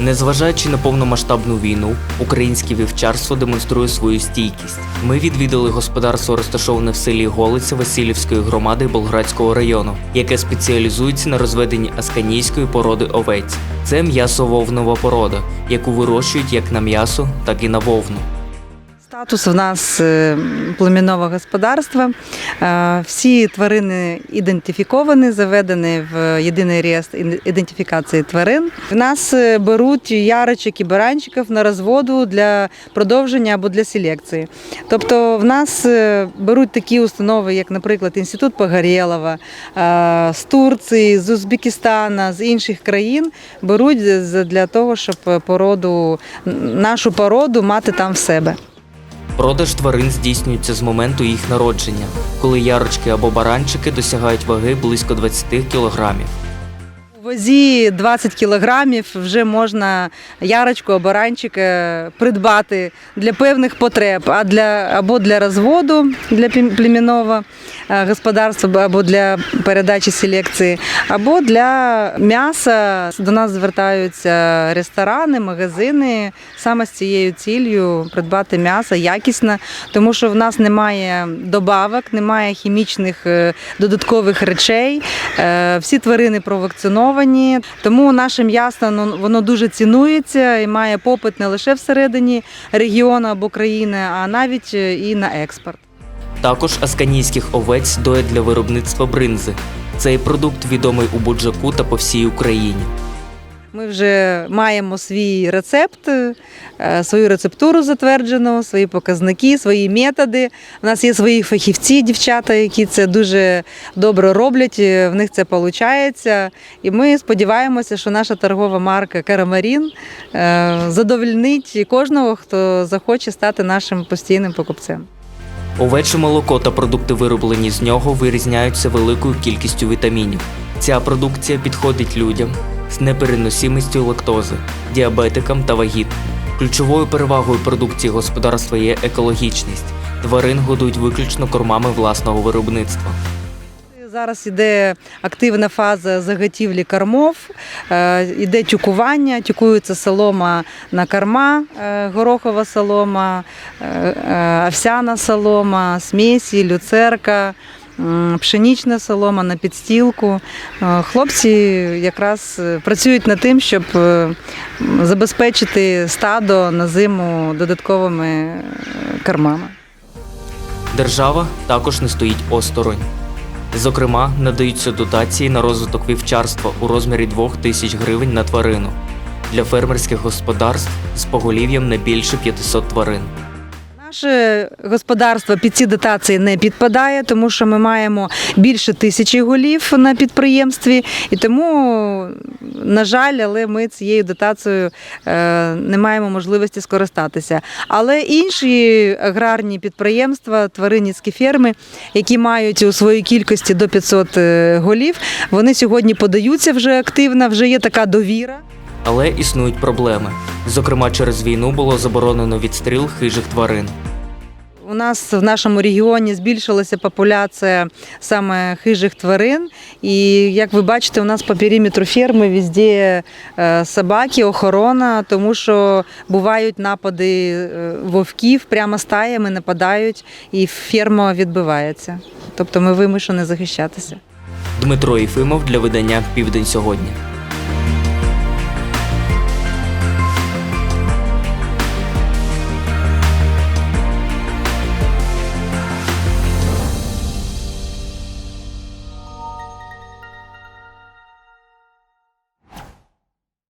Незважаючи на повномасштабну війну, українське вівчарство демонструє свою стійкість. Ми відвідали господарство, розташоване в селі Голиця Васильівської громади Болградського району, яке спеціалізується на розведенні асканійської породи овець. Це м'ясо-вовнова порода, яку вирощують як на м'ясо, так і на вовну. Статус в нас е, племінного господарства. Е, Всі тварини ідентифіковані, заведені в єдиний реєстр ідентифікації тварин. В нас е, беруть ярочок і баранчиків на розводу для продовження або для селекції. Тобто в нас беруть такі установи, як, наприклад, Інститут Погорєлова, з Турції, з Узбекистана, з інших країн беруть для того, щоб породу, нашу породу мати там в себе. Продаж тварин здійснюється з моменту їх народження, коли ярочки або баранчики досягають ваги близько 20 кілограмів. Вазі 20 кілограмів вже можна ярочку або ранчика придбати для певних потреб, а для або для розводу для племінного е, господарства, або для передачі селекції, або для м'яса. До нас звертаються ресторани, магазини саме з цією ціллю придбати м'ясо якісне, тому що в нас немає добавок, немає хімічних е, додаткових речей. Е, Всі тварини провакциновані, тому наше м'ясо ну, воно дуже цінується і має попит не лише всередині регіону або країни, а навіть е, і на експорт. Також асканійських овець доять для виробництва бринзи. Цей продукт відомий у Буджаку та по всій Україні. Ми вже маємо свій рецепт, е, свою рецептуру затверджену, свої показники, свої методи. У нас є свої фахівці, дівчата, які це дуже добре роблять. е, В них це виходить. І ми сподіваємося, що наша торгова марка Карамарін е, задовольнить кожного, хто захоче стати нашим постійним покупцем. Овече молоко та продукти, вироблені з нього, вирізняються великою кількістю вітамінів. Ця продукція підходить людям з непереносимістю лактози, діабетикам та вагітним. Ключовою перевагою продукції господарства є екологічність. Тварин годують виключно кормами власного виробництва. Зараз іде активна фаза заготівлі кормов, е, іде тюкування, тюкується солома на корма, е, горохова солома, е, овсяна солома, смесі, люцерка. Пшенічна солома на підстілку. Е, Хлопці якраз е, працюють над тим, щоб е, забезпечити стадо на зиму додатковими кормами. Держава також не стоїть осторонь. Зокрема, надаються дотації на розвиток вівчарства у розмірі 2 тисяч гривень на тварину для фермерських господарств з поголів'ям не більше 500 тварин. Наше господарство під ці дотації не підпадає, тому що ми маємо більше тисячі голів на підприємстві, і тому, на жаль, але ми цією дотацією е, не маємо можливості скористатися. Але інші аграрні підприємства, тваринницькі ферми, які мають у своїй кількості до 500 е, голів, вони сьогодні подаються вже активно, вже є така довіра. Але існують проблеми. Зокрема, через війну було заборонено відстріл хижих тварин. У нас в нашому регіоні збільшилася популяція саме хижих тварин. І як ви бачите, у нас по периметру ферми везде е, собаки, охорона, тому що бувають напади е, вовків, прямо стаями нападають, і ферма відбивається. Тобто ми вимушені захищатися. Дмитро Єфимов для видання Південь сьогодні.